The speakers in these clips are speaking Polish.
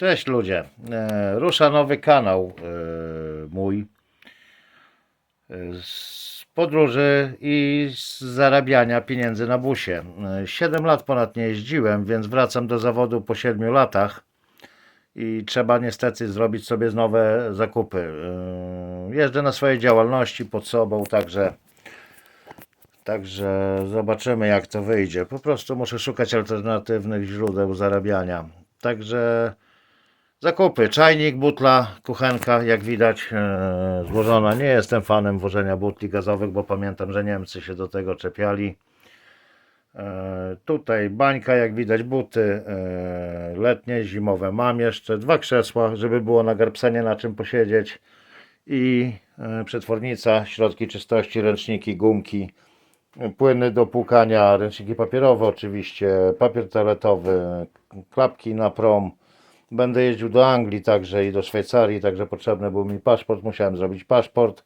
Cześć ludzie. E, rusza nowy kanał e, mój e, z podróży i z zarabiania pieniędzy na busie. E, 7 lat ponad nie jeździłem, więc wracam do zawodu po 7 latach i trzeba niestety zrobić sobie nowe zakupy. Jeżdżę na swojej działalności pod sobą, także Także zobaczymy jak to wyjdzie. Po prostu muszę szukać alternatywnych źródeł zarabiania. Także zakupy. Czajnik, butla, kuchenka, jak widać e, złożona. Nie jestem fanem wożenia butli gazowych, bo pamiętam, że Niemcy się do tego czepiali. E, tutaj bańka, jak widać buty e, letnie, zimowe. Mam jeszcze dwa krzesła, żeby było na garbsenie na czym posiedzieć. I e, przetwornica, środki czystości, ręczniki, gumki płyny do płukania, ręczniki papierowe oczywiście, papier toaletowy, klapki na prom. Będę jeździł do Anglii także i do Szwajcarii, także potrzebny był mi paszport. Musiałem zrobić paszport,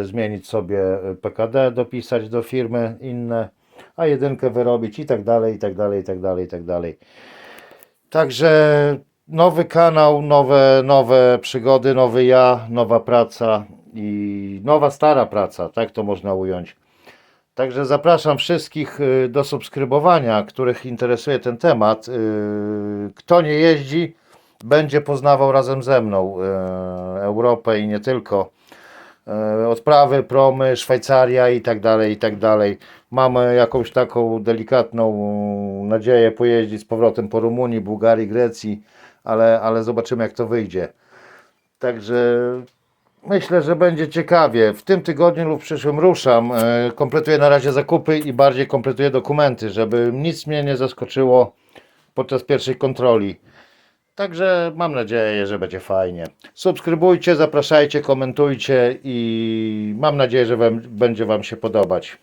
y, zmienić sobie PKD, dopisać do firmy inne, a jedynkę wyrobić i tak dalej, i tak dalej, i tak dalej, i tak dalej. Także nowy kanał, nowe, nowe przygody, nowy ja, nowa praca i nowa stara praca, tak to można ująć. Także zapraszam wszystkich y, do subskrybowania, których interesuje ten temat. Y, Kto nie jeździ, będzie poznawał razem ze mną y, Europę i nie tylko. Odprawy, promy, Szwajcaria i tak dalej, i tak dalej. Mamy jakąś taką delikatną nadzieję pojeździć z powrotem po Rumunii, Bułgarii, Grecji, ale, ale zobaczymy jak to wyjdzie. Także Myślę, że będzie ciekawie. W tym tygodniu lub przyszłym ruszam. E, Kompletuję na razie zakupy i bardziej kompletuję dokumenty, żeby nic mnie nie zaskoczyło podczas pierwszej kontroli. Także mam nadzieję, że będzie fajnie. Subskrybujcie, zapraszajcie, komentujcie i mam nadzieję, że wam, będzie Wam się podobać.